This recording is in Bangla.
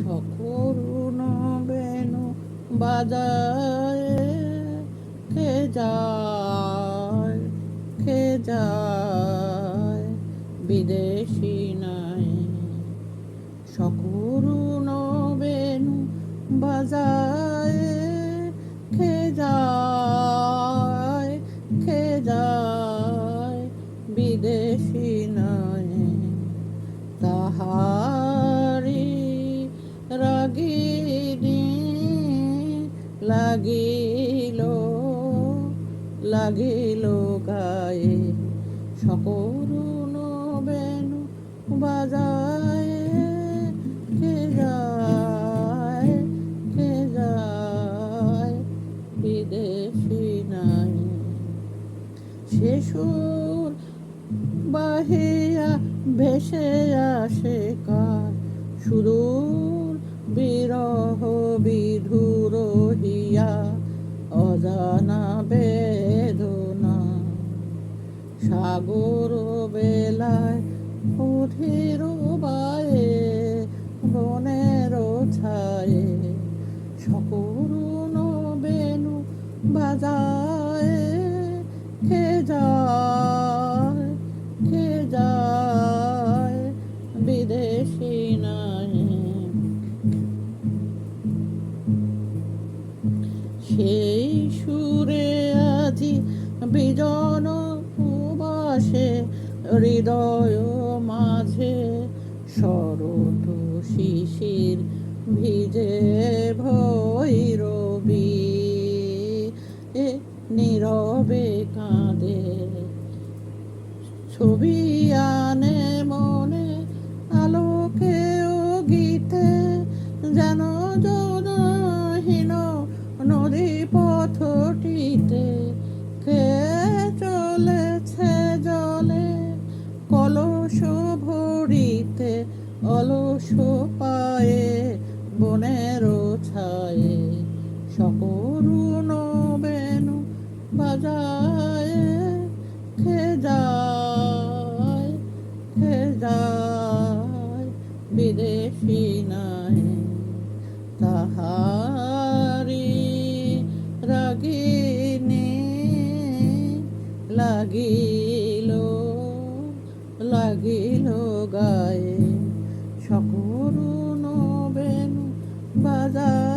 সকরুণ বেনু বাজায় কে যায় কে যায় বিদেশি নাই। সকরুণ বেনু বাজায় লাগিল লাগিল গায়ে। সকরুণ বেনু বাজায়, কে যায় কে যায়, বিদেশি নাই। শিশুর বাহিয়া ভেসে আসে কার? সুদূর বিরহ বিধুর অজানা বেদনা সাগর বেলায় কঠির বায়ে বনের ছায়ে সকরুণ বেনু বাজায় খেজা সেই সুরে আজি বিজন উবাসে হৃদয় মাঝে শরত শিশির ভিজে ভৈরবি। এ নীরবে কাঁদে ছবি আনে চলেছে জলে কলস ভরিতে অলস পায়ে বনের ছায়ে সকরুণ বেনু বাজায়। লাগিল লাগিল গায়ে। সকরুণ নবেন বাজার